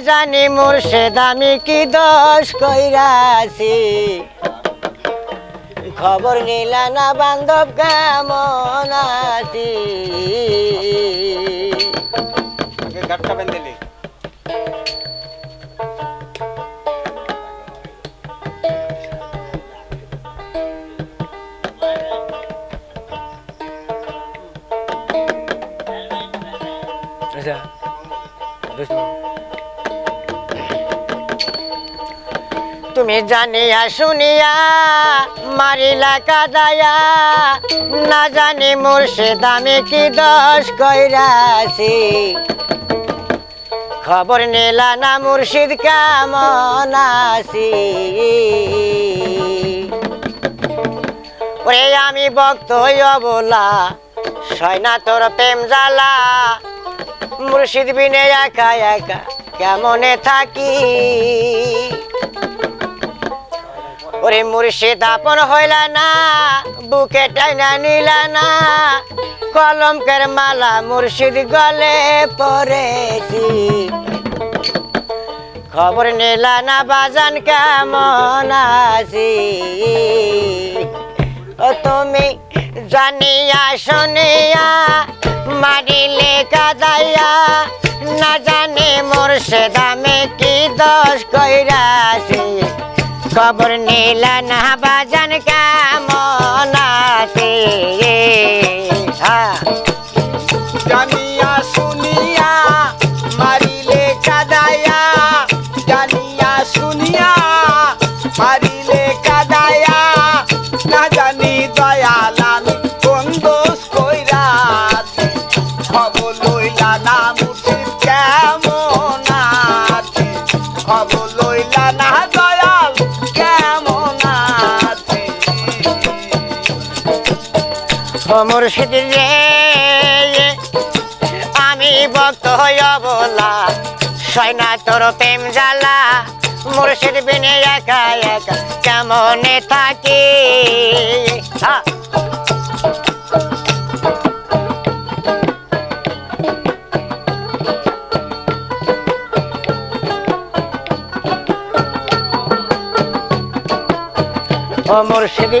জানি মুর্শেদ আমি কি দোষ কইরাছি? খবর নিলা না বান্ধব কেমন আছি? তুমি জানিয়া শুনিয়া, মারিলা কাদায়া, না জানি মুর্শেদ আমি কি দোষ কইরাছি। খবর নিলা না মুর্শিদ কেমন আছি। ওরে আমি ভক্ত অবলা, সয়না তোর প্রেম জ্বালা। মুর্শিদ বিনে একা একা কেমনে থাকি? ওরে মুর্শিদ আপন হইলা না, বুকে টাইনা নিলা না। কলমকের মালা মুর্শিদ গলে পড়েছি। খবর নিলা না বাজান কেমন আছি। ও তুমি জানিয়া শুনিয়া মারিলে কাদাইয়া না জানি মুর্শিদ আমি কি দোষ কইরাছি। খবর নিলা না বাজান কেমন আছি হ্যাঁ জানিয়া শুনিয়া মারিলে কাদায়া জানিয়া শুনিয়া মারিলে কাদায়া না জানি মুর্শিদ। রে আমি ভক্ত হইয়া বলা সয়না তোর প্রেম জ্বালা। মুর্শিদ বিনে একা একা কেমনে থাকি? মুর্শিদি।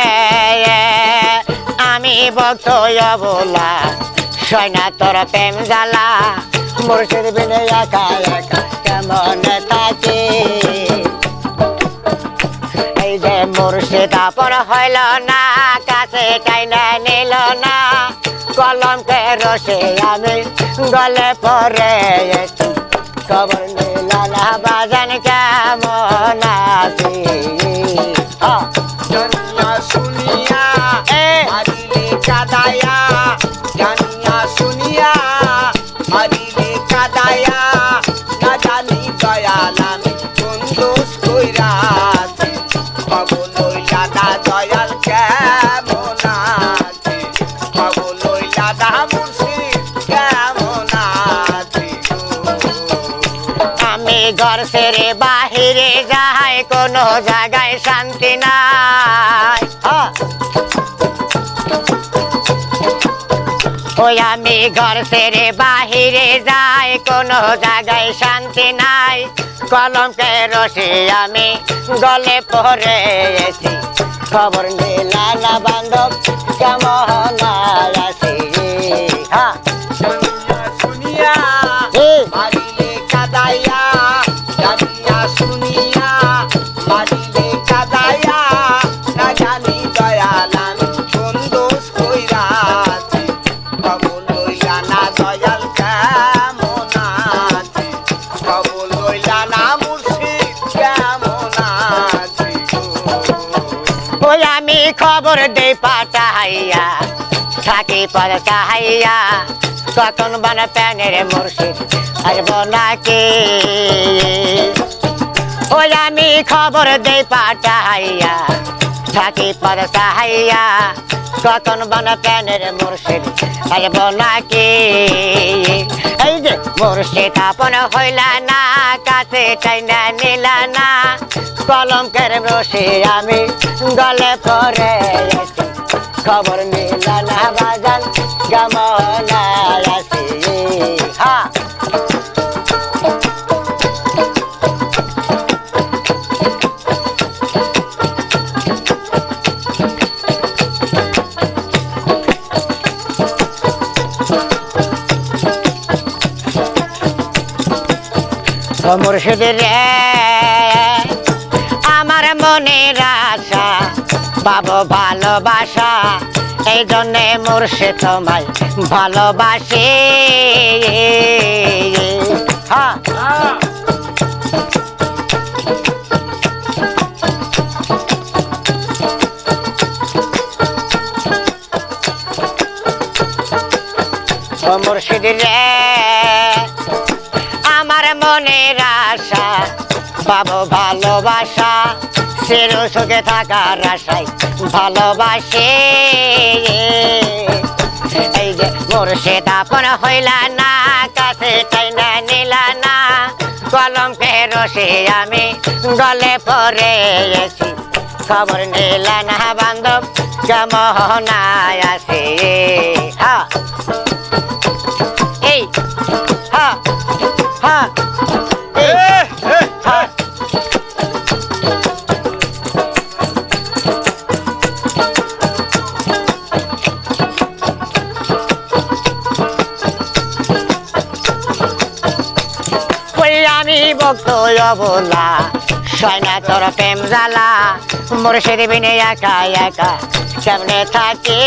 আমি ভক্ত বলা, সয়না তোর প্রেম জ্বালা, মুর্শিদ বিনে একা একা কেমন থাকে এই যে মুর্শিদ আপন হইল না, কাছে টাইনা নিল না, কলমকে রসে আমি গলে পরে খবর নিল না, বাজান কেমন আছি? হ্যাঁ কাদায়া জানিয়া শুনিয়া মারিলে কাদায়া না জানি দয়াল আমি কোন দোষ কইরাছি খবর লইলা না দয়াল কেমন আছে? খবর লইলা না মুর্শিদ কেমন আছে? আমি ঘর বাহিরে যাই কোনো জায়গায় শান্তি নাই। ওই আমি ঘর সেরে বাহিরে যাই, কোনো জায়গায় শান্তি নাই। কলমকে রসে আমি গলে এসি খবর নিলা না বান্ধব কেমন হ্যাঁ। খবর দেই পাঠাইয়া থাকি পদ চাহাইয়া কখন বান প্যানের মুর্শিদ আসব নাকি? ওই আমি খবর দেই পাঠাইয়া থাকি পদ চাহাইয়া কখন বান প্যানের মুর্শিদ আসব নাকি? এই যে মুর্শিদ আপন হইলা না, কাছে চাইনা নিলা না, কলঙ্কের রসে আমি পরে এসে খবর নিলা না বাজান গমনায় আসি হ্যাঁ মুর্শিদ রে আমার মনের আশা। পাবো ভালোবাসা এই জন্যে মুর্শিদ তোমায় ভালোবাসি। হ্যাঁ। আমার মনের আশা পাবো ভালোবাসা চির সুখে থাকার আশায় ভালোবাসে। এই যে মুর্শিদ আপন হইলা না, কাছে চাইনা নিলা না। কলমকে রসে আমি গলে পরে এসি খবর নিলা না বান্ধব, কেমন আছে? হ্যাঁ ভক্ত অবলা, সয়না তোর প্রেম জ্বালা, মুর্শিদ বিনে একা একা কেমনে থাকি।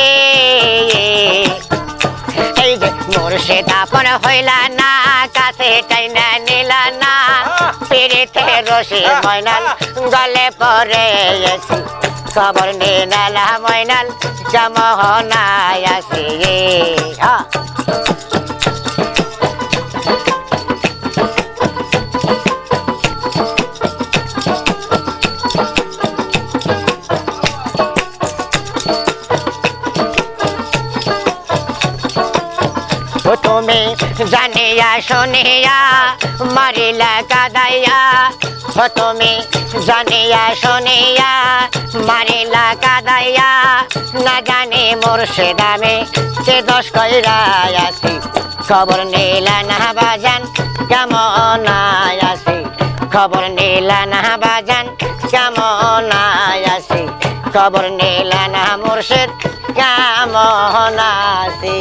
এই যে মুর্শিদ আপন হইলা না, কাছে টাইনা নিলা না, পিড়িতে রসি ময়নাল গলে পরে এসি খবর নিনালা ময়নাল জমহনায় আসি। হ্যাঁ তুমি জানিয়া শুনিয়া, মারিলা কাদাইয়া। ও তুমি জানিয়া শুনিয়া, মারিলা কাদাইয়া। না জানি মুর্শিদ আমি সে দশ কইরা আছি। খবর নিলা না বাজান কেমন আছি। খবর নিলা না বাজান কেমন আছি। খবর নিলা না মুর্শিদ, কেমন আছি।